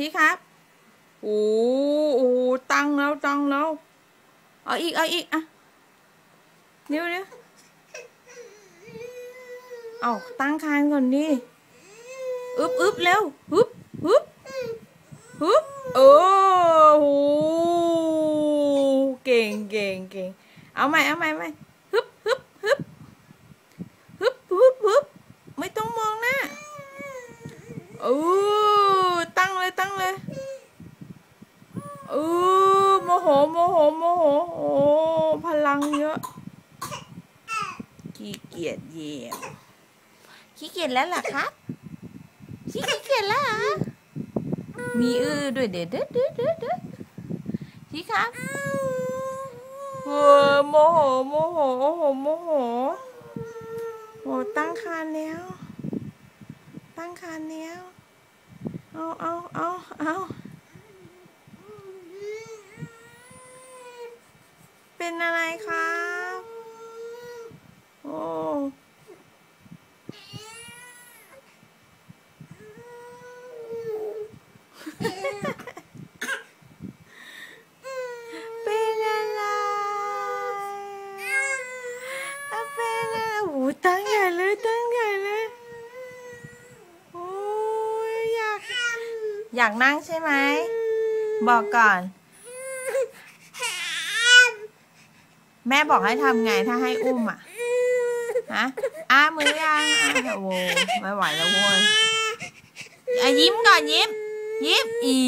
พี่ครับโอ้โหตังแล้วตังแล้ว เอาอีก เอาอีก อะเร็วเร็วเอาตั้งคานก่อนดิอึบอึบเร็วฮึบฮึบฮึบโอ้โหเก่งเก่งเก่งเอาใหม่เอาใหม่ใหม่ฮึบฮึบฮึบฮึบฮึบฮึบไม่ต้องมองหน้าโอ้ตั้งเลยตั้งเลยเออ โมโหโมโหโมโหโอ้พลังเยอะขี้เกียจเยี่ยมขี้เกียจแล้วเหรอครับขี้เกียจแล้วมีอือด้วยเด็ดเด็ดเด็ดเด็ดชี้ครับเออโมโหโมโหโอ้โหโมโหโอ้ตั้งคานแล้ว ตั้งคานแล้วเอาเอาเอาเอา เป็นอะไรครับ โอ้ เป็นอะไรอะเป็นอะไรโอ้ตั้งใหญ่เลยตั้งใหญ่เลย โอ้ยอยาก อยากนั่งใช่ไหม บอกก่อน แม่บอกให้ทำไงถ้าให้อุ้มอะฮะอ้ามือยังอะโอ้ไม่ไหวแล้วโว้ยอะยิ้มก่อนยิ้ม ยิ้มอี